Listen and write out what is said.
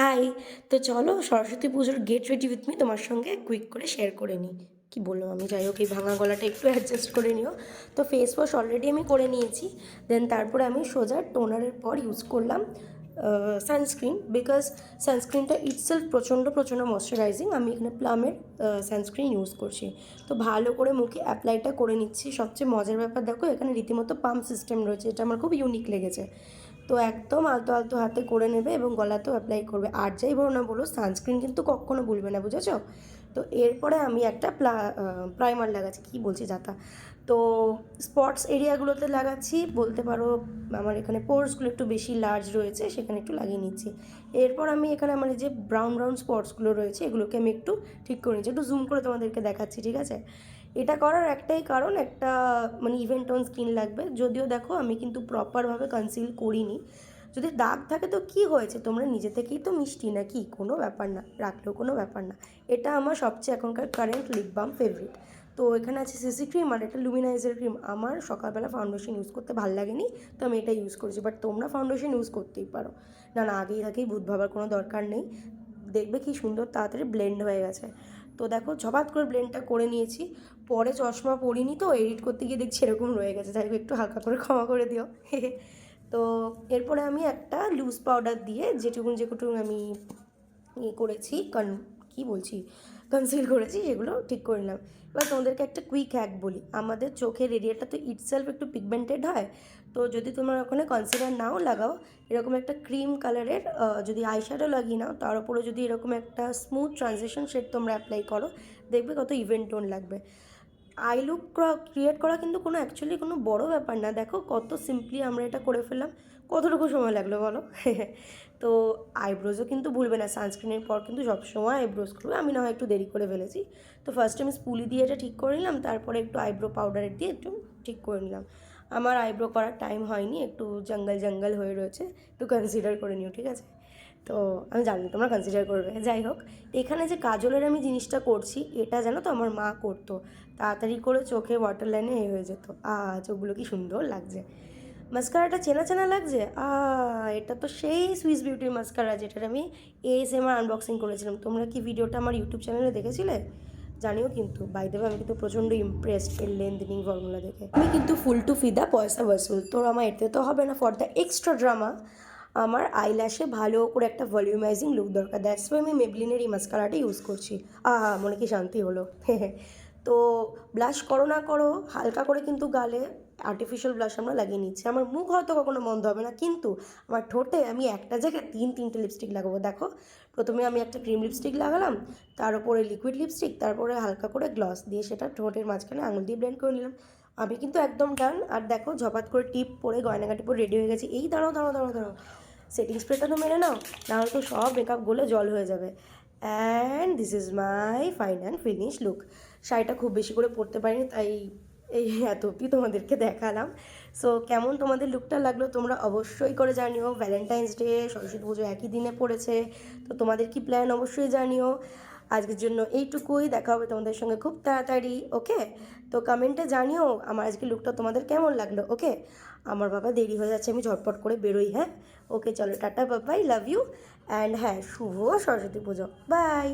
High তো চলো সরস্বতী পুজোর গেট রেডি উইথ মি তোমার সঙ্গে কুইক করে শেয়ার করে নিই। কী বললাম আমি? যাই হোক, এই ভাঙা গলাটা একটু অ্যাডজাস্ট করে নিও। তো ফেস ওয়াশ অলরেডি আমি করে নিয়েছি। দেন তারপরে আমি সোজা টোনারের পর ইউজ করলাম সানস্ক্রিন বিকজ সানস্ক্রিনটা ইটসেলফ প্রচণ্ড প্রচণ্ড ময়শ্চারাইজিং আমি এখানে প্লামের সানস্ক্রিন ইউজ করছি। তো ভালো করে মুখে অ্যাপ্লাইটা করে নিচ্ছি। সবচেয়ে মজার ব্যাপার দেখো, এখানে রীতিমতো পাম্প সিস্টেম রয়েছে, এটা আমার খুব ইউনিক লেগেছে। তো একদম আলতো আলতো হাতে করে নেবে এবং গলাতেও অ্যাপ্লাই করবে। আর যাই বলো না বলো সানস্ক্রিন কিন্তু কখনো ভুলবে না, বুঝেছ? তো এরপরে আমি একটা প্লা প্রাইমার লাগাচ্ছি, কী বলছি যাতা তো স্পটস এরিয়াগুলোতে লাগাচ্ছি, বলতে পারো আমার এখানে পোর্সগুলো একটু বেশি লার্জ রয়েছে, সেখানে একটু লাগিয়ে নিচ্ছি। এরপর আমি এখানে আমার যে ব্রাউন ব্রাউন স্পটসগুলো রয়েছে, এগুলোকে আমি একটু ঠিক করে নিচ্ছি। একটু জুম করে তোমাদেরকে দেখাচ্ছি, ঠিক আছে? এটা করার একটাই কারণ, একটা মানে ইভেন্ট অন স্কিন লাগবে। যদিও দেখো, আমি কিন্তু প্রপারভাবে কনসিল করিনি। যদি দাগ থাকে তো কি হয়েছে? তোমরা নিজে থেকেই তো মিষ্টি না কি কোনো ব্যাপার না, রাখলেও কোনো ব্যাপার না। এটা আমার সবচেয়ে এখনকার কারেন্ট লিপ বাম ফেভারিট তো এখানে আছে সিসি ক্রিম আর একটা লুমিনাইজার ক্রিম আমার সকালবেলা ফাউন্ডেশন ইউজ করতে ভালো লাগেনি, তো আমি এটা ইউজ করেছি। বাট তোমরা ফাউন্ডেশন ইউজ করতেই পারো। না না, আগেই থাকেই ভূত ভাবার কোনো দরকার নেই। দেখবে কি সুন্দর তাড়াতাড়ি ব্লেন্ড হয়ে গেছে। তো দেখো, ঝপাত করে ব্লেন্ডটা করে নিয়েছি। পরে চশমা পরিনি তো এডিট করতে গিয়ে দেখছি এরকম রয়ে গেছে। যাই একটু হালকা করে ক্ষমা করে দিও। তো এরপরে আমি একটা লুজ পাউডার দিয়ে যেটুকুন যেটুকুন আমি ইয়ে করেছি কন কী বলছি? কনসিল করেছি, সেগুলো ঠিক করে নিলাম। এবার তোমাদেরকে একটা কুইক হ্যাক বলি। আমাদের চোখের এরিয়াটা তো ইটসেলফ একটু পিগমেন্টেড হয়, তো যদি তোমরা ওখানে কনসিলার নাও লাগাও, এরকম একটা ক্রিম কালারের যদি আইশ্যাডো লাগিয়ে নাও, তার উপরে যদি এরকম একটা স্মুথ ট্রানজেকশন শেড তোমরা অ্যাপ্লাই করো, দেখবে কত ইভেন্ট টোন লাগবে। আই লুক ক্রিয়েট করা কিন্তু কোনো অ্যাকচুয়ালি কোনো বড় ব্যাপার না। দেখো কত সিম্পলি আমরা এটা করে ফেললাম। কতটুকু সময় লাগল বলো? তো আইব্রোজও কিন্তু ভুলবে না। সানস্ক্রিনের পর কিন্তু সবসময় আইব্রোজ করবে আমি না হয় একটু দেরি করে ফেলেছি। তো ফার্স্ট আমি স্পুলি দিয়ে এটা ঠিক করে নিলাম। তারপরে একটু আইব্রো পাউডারের দিয়ে একটু ঠিক করে নিলাম। আমার আইব্রো করার টাইম হয়নি। একটু জঙ্গল জঙ্গল হয়ে রয়েছে। একটু কনসিডার করে নিও, ঠিক আছে? তো আমি জানি তোমরা কনসিডার করবে। যাই হোক, এখানে যে কাজলের আমি জিনিসটা করছি, এটা জানো তো আমার মা করতো। তাড়াতাড়ি করে চোখে ওয়াটার লাইনে এ হয়ে যেত। আ চোখগুলো কি সুন্দর লাগছে। মাস্কারাটা চেনা চেনা লাগছে? আ, এটা তো সেই সুইস বিউটির মাস্কারা যেটার আমি এস এম আর আনবক্সিং করেছিলাম। তোমরা কি ভিডিওটা আমার ইউটিউব চ্যানেলে দেখেছিলে? জানিও কিন্তু। বাই দেবে আমি কিন্তু প্রচণ্ড ইমপ্রেসড এর লেন্থনিং ফর্মুলা দেখে। আমি কিন্তু ফুল টু ফিদা পয়সা বসুল তোর আমার এতে তো হবে না ফর দ্য এক্সট্রা ড্রামা আমার আইল্যাশে ভালো করে একটা ভলিউমাইজিং লুক দরকার। দ্যাটস ওয়াই আমি মেবলিনের এই মাস্কারাটা ইউজ করছি। আহা, মনে কি শান্তি হলো। তো ব্লাশ করো না করো, হালকা করে কিন্তু গালে আর্টিফিশিয়াল ব্লাশ আমরা লাগিয়ে নিচ্ছি। আমার মুখ হয়তো কখনো বন্ধ হবে না, কিন্তু আমার ঠোঁটে আমি একটা জায়গায় তিন, তিনটে লিপস্টিক লাগাবো। দেখো, প্রথমে আমি একটা ক্রিম লিপস্টিক লাগালাম, তার উপরে লিকুইড লিপস্টিক তারপরে হালকা করে গ্লস দিয়ে সেটা ঠোঁটের মাঝখানে আঙুল দিয়ে ব্লেন্ড করে নিলাম। আমি কিন্তু একদম ডান। আর দেখো ঝপাত করে টিপ পরে গয়নাগাটি পরে রেডি হয়ে গেছি। এই দাঁড়াও দাঁড়াও দাঁড়াও দাঁড়াও। সেটিং স্প্রেটা তো মেরে নাও, নাহলে তো সব মেকআপ গলে জল হয়ে যাবে। And this is my fine and finish look শাড়িটা খুব বেশি করে পরতে পারিনি, তাই এই এত অব্দি তোমাদেরকে দেখালাম। সো কেমন তোমাদের লুকটা লাগল তোমরা অবশ্যই করে জানিও। ভ্যালেন্টাইন্স ডে সরস্বতী পুজো একই দিনে পড়েছে, তো তোমাদের কি প্ল্যান অবশ্যই জানিও। আজকের জন্য এইটুকুই। দেখা হবে তোমাদের সঙ্গে খুব তাড়াতাড়ি, ওকে? তো কমেন্টে জানিও আমার আজকে লুকটা তোমাদের কেমন লাগল, ওকে? আমার বাবা দেরি হয়ে যাচ্ছে, আমি ঝটপট করে বেরোই হ্যাঁ? ওকে, চলো, টাটা বাবাই লাভ ইউ অ্যান্ড হ্যাঁ শুভ সরস্বতী পুজো বাই